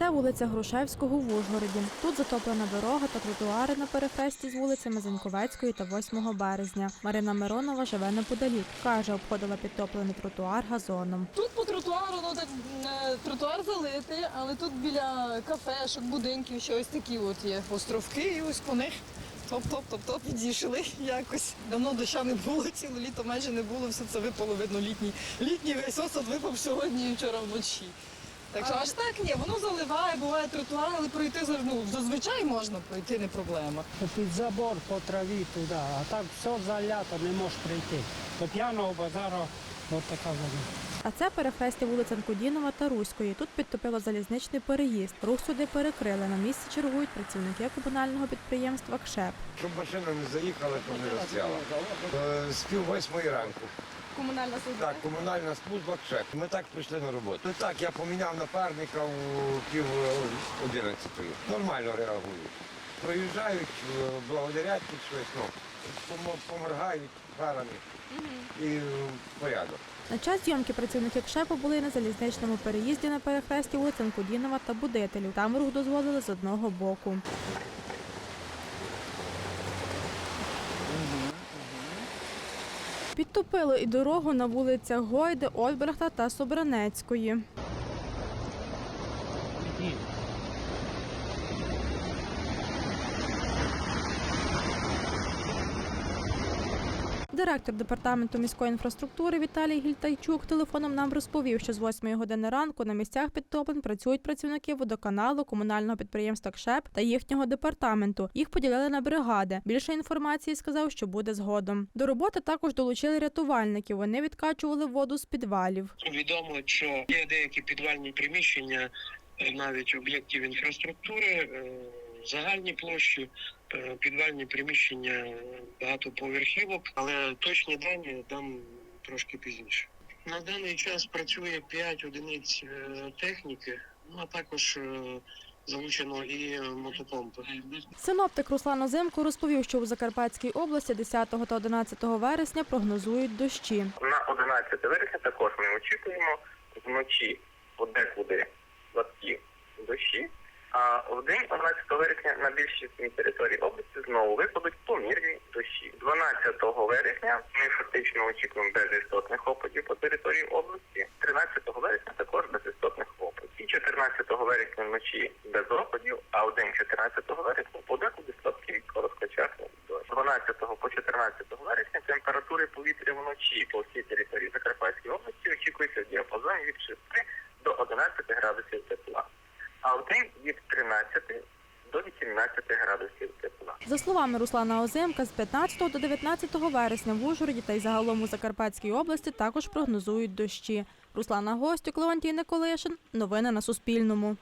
Це вулиця Грушевського в Ужгороді. Тут затоплена дорога та тротуари на перехресті з вулицями Заньковецької та 8 березня. Марина Миронова живе неподалік. Каже, обходила підтоплений тротуар газоном. Тут по тротуару, ну так е, тротуар залитий, але тут біля кафешок, будинків ще ось такі от є островки, і ось по них топ-топ-топ-топ підійшли якось. Давно доща не було, ціле літо майже не було, все це випало, видно, літній. Літній весь осад випав сьогодні і вчора вночі. Так що аж так ні, воно заливає, буває тротуар, але пройти ну, зазвичай можна пройти, не проблема. Під забор по траві туди, а так все залято, не можеш прийти. До п'яного базару от така вода. А це перехрестя вулиць Анкудінова та Руської. Тут підтопило залізничний переїзд. Рух сюди перекрили. На місці чергують працівники комунального підприємства КШЕП. Щоб машина не заїхала, то не розстряла. Е, З пів восьмої ранку. Комунальна служба. Так, комунальна служба КШЕП. Ми так прийшли на роботу. Ну так, я поміняв напарника у пів одинадцятої. Нормально реагують. Проїжджають, е, благодарять під щось, ну, поморгають фарами і е, порядок. На час зйомки працівники КШЕПу були на залізничному переїзді на перехресті вулиць Анкудінова та Будителів. Там рух дозволили з одного боку. Підтопило і дорогу на вулицях Гойди, Ольбрехта та Собранецької. Директор департаменту міської інфраструктури Віталій Гільтайчук телефоном нам розповів, що з 8 години ранку на місцях підтоплень працюють працівники водоканалу, комунального підприємства КШЕП та їхнього департаменту. Їх поділили на бригади. Більше інформації сказав, що буде згодом. До роботи також долучили рятувальників. Вони відкачували воду з підвалів. Відомо, що є деякі підвальні приміщення е, навіть об'єктів інфраструктури, е, загальні площі, е, підвальні приміщення е, багатоповерхівок, але точні дані дам трошки пізніше. На даний час працює 5 одиниць е, техніки, ну а також залучено і мотопомпи. Синоптик Руслан Озимко розповів, що у Закарпатській області 10 та 11 вересня прогнозують дощі. На 11 вересня також ми очікуємо вночі подекуди слабкі дощі, а в день 11 вересня на більшості території області знову випадуть помірні дощі. 12 вересня ми фактично очікуємо безістотних опадів по території області. 13 вересня також безістотних опадів. І 14 вересня вночі без опадів, а в день 14 вересня подекуди слабкий короткочасний дощ. 12 по 14 вересня температури повітря вночі по всій території Закарпатської області очікується в діапазоні від 6 до 11 градусів тепла, а в день від 13 до 18 градусів тепла. За словами Руслана Озимка, з 15 до 19 вересня в Ужгороді та й загалом у Закарпатській області також прогнозують дощі. Руслана Гостюк, Леонтій Николишин. Новини на Суспільному.